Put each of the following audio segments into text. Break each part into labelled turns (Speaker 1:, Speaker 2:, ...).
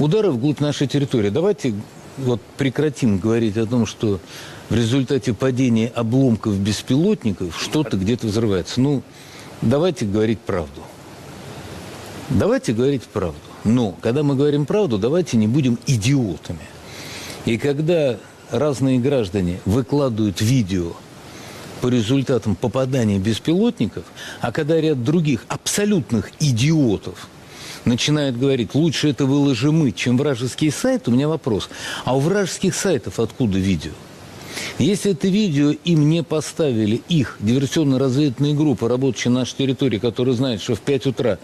Speaker 1: Удары вглубь нашей территории. Давайте вот прекратим говорить о том, что в результате падения обломков беспилотников что-то где-то взрывается. Ну, давайте говорить правду. Давайте говорить правду. Но, когда мы говорим правду, давайте не будем идиотами. И когда разные граждане выкладывают видео по результатам попадания беспилотников, а когда ряд других абсолютных идиотов начинают говорить, лучше это выложим мы, чем вражеский сайт, у меня вопрос. А у вражеских сайтов откуда видео? Если это видео им не поставили их диверсионно-разведывательные группы, работающие на нашей территории, которые знают, что в 5 утра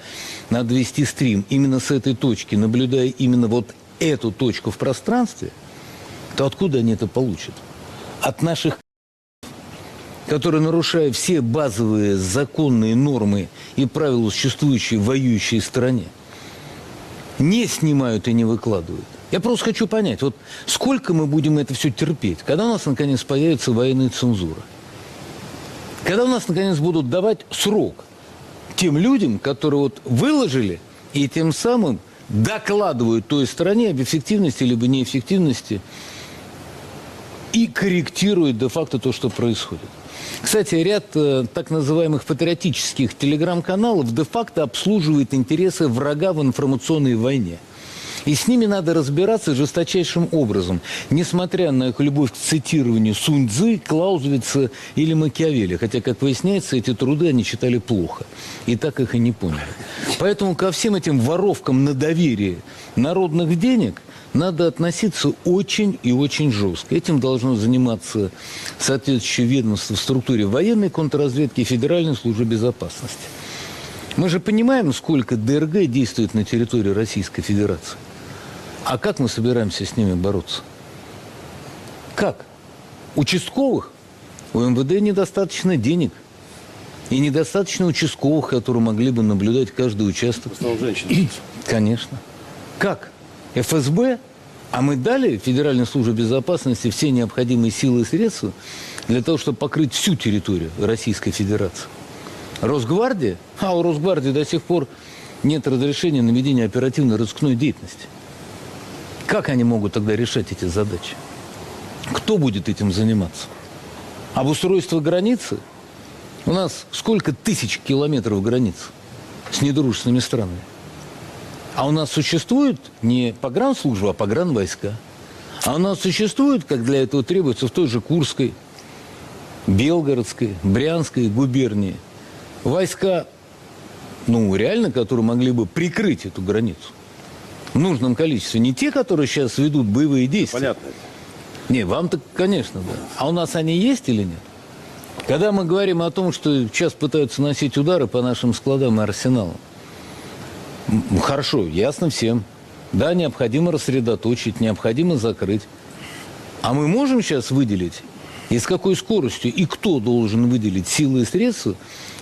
Speaker 1: надо вести стрим именно с этой точки, наблюдая именно вот эту точку в пространстве, то откуда они это получат? От наших которые, нарушая все базовые законные нормы и правила, существующие в воюющей стране, не снимают и не выкладывают. Я просто хочу понять, вот сколько мы будем это все терпеть, когда у нас наконец появится военная цензура? Когда у нас наконец будут давать срок тем людям, которые вот выложили и тем самым докладывают той стране об эффективности либо неэффективности и корректируют де-факто то, что происходит. Кстати, ряд э, так называемых патриотических телеграм-каналов де-факто обслуживает интересы врага в информационной войне. И с ними надо разбираться жесточайшим образом, несмотря на их любовь к цитированию Сунь-Дзы, Клаузевица или Макиавелли. Хотя, как выясняется, эти труды они читали плохо. И так их и не поняли. Поэтому ко всем этим воровкам на доверие народных денег надо относиться очень и очень жестко. Этим должно заниматься соответствующее ведомство в структуре военной контрразведки и Федеральной службы безопасности. Мы же понимаем, сколько ДРГ действует на территории Российской Федерации. А как мы собираемся с ними бороться? Как? Участковых? У МВД недостаточно денег. И недостаточно участковых, которые могли бы наблюдать каждый участок.
Speaker 2: В основном женщины.
Speaker 1: Конечно. Как? ФСБ? А мы дали Федеральной службе безопасности все необходимые силы и средства для того, чтобы покрыть всю территорию Российской Федерации. Росгвардия? А у Росгвардии до сих пор нет разрешения на ведение оперативно-розыскной деятельности. Как они могут тогда решать эти задачи? Кто будет этим заниматься? Обустройство границы? У нас сколько тысяч километров границ с недружественными странами? А у нас существует не погранслужба, а погранвойска. А у нас существует, как для этого требуется, в той же Курской, Белгородской, Брянской губернии войска, ну, реально, которые могли бы прикрыть эту границу в нужном количестве. Не те, которые сейчас ведут боевые действия.
Speaker 2: Понятно.
Speaker 1: Не, вам-то, конечно, да. А у нас они есть или нет? Когда мы говорим о том, что сейчас пытаются носить удары по нашим складам и арсеналам, хорошо, ясно всем. Да, необходимо рассредоточить, необходимо закрыть. А мы можем сейчас выделить, и с какой скоростью, и кто должен выделить силы и средства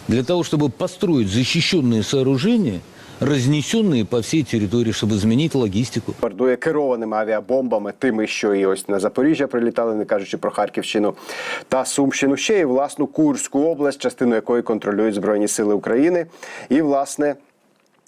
Speaker 1: для того, чтобы построить защищенные сооружения, разнесенные по всей территории, чтобы изменить логистику?
Speaker 3: бомбардує керованими авіабомбами, тими, що і ось на Запоріжжя прилітали, не кажучи про Харківщину та Сумщину, ще й власну Курську область, частину якої контролюють Збройні Сили України. І власне.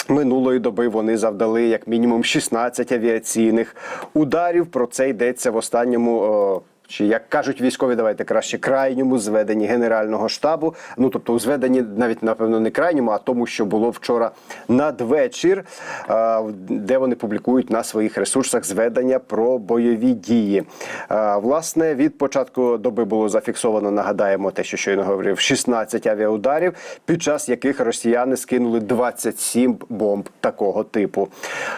Speaker 3: Минулої доби вони завдали як мінімум 16 авіаційних ударів. Про це йдеться в останньому. чи як кажуть військові, давайте краще крайньому зведенні Генерального штабу. Ну тобто, у зведенні навіть напевно не крайньому, а тому, що було вчора надвечір, де вони публікують на своїх ресурсах зведення про бойові дії. Власне, від початку доби було зафіксовано, нагадаємо, те, що щойно говорив, 16 авіаударів, під час яких росіяни скинули 27 бомб такого типу.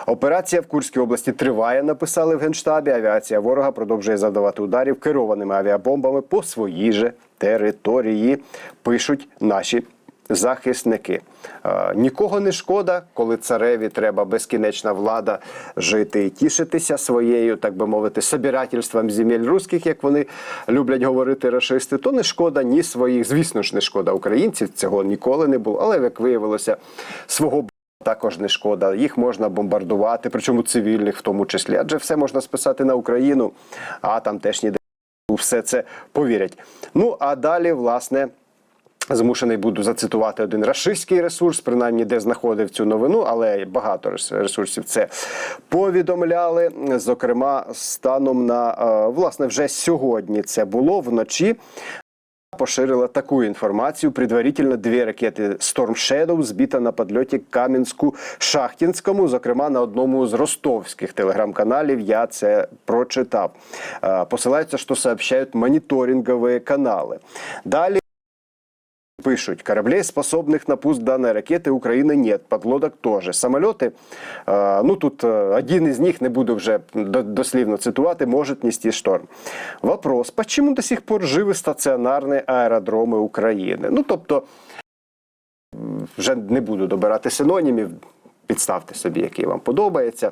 Speaker 3: Операція в Курській області триває, написали в генштабі. Авіація ворога продовжує завдавати ударів керованими авіабомбами по своїй же території. Пишуть наші захисники. Е, Нікого не шкода, коли цареві треба безкінечна влада жити і тішитися своєю, так би мовити, собирательством земель русських, як вони люблять говорити рашисти, то не шкода ні своїх, звісно ж, не шкода українців. Цього ніколи не було. Але як виявилося, свого також не шкода. Їх можна бомбардувати, причому цивільних в тому числі. Адже все можна списати на Україну, а там теж ніде все це повірять. Ну а далі, власне. Змушений буду зацитувати один рашистський ресурс, принаймні де знаходив цю новину, але багато ресурсів це повідомляли. Зокрема, станом на е, власне вже сьогодні це було вночі. Поширила таку інформацію. Предварительно дві ракети Storm Shadow збита на подльоті Кам'янську-Шахтінському. Зокрема, на одному з ростовських телеграм-каналів я це прочитав. Е, Посилаються, що сообщають моніторингові канали. Далі Пишуть, кораблей, способных на пуск данной ракеты, Украины нет, подлодок тоже. Самолеты, э, ну тут э, один из них, не буду вже до- дослівно цитувати, может нести шторм. Вопрос, почему до сих пор живы стаціонарні аеродроми України? Ну, тобто, м, вже не буду добирати синонімів, підставте собі, який вам подобається.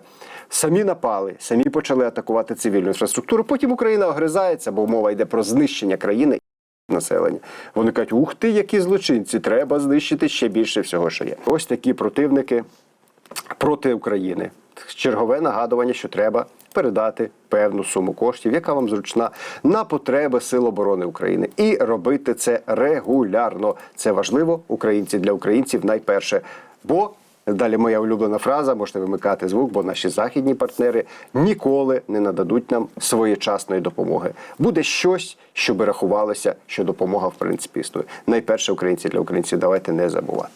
Speaker 3: Самі напали, самі почали атакувати цивільну інфраструктуру. Потім Україна огризається, бо мова йде про знищення країни населення. Вони кажуть, ух ти, які злочинці, треба знищити ще більше всього, що є. Ось такі противники проти України. Чергове нагадування, що треба передати певну суму коштів, яка вам зручна на потреби Сил оборони України, і робити це регулярно. Це важливо, українці для українців найперше. Бо далі моя улюблена фраза, можете вимикати звук, бо наші західні партнери ніколи не нададуть нам своєчасної допомоги. Буде щось, що би рахувалося, що допомога в принципі існує. Найперше українці для українців. Давайте не забувати.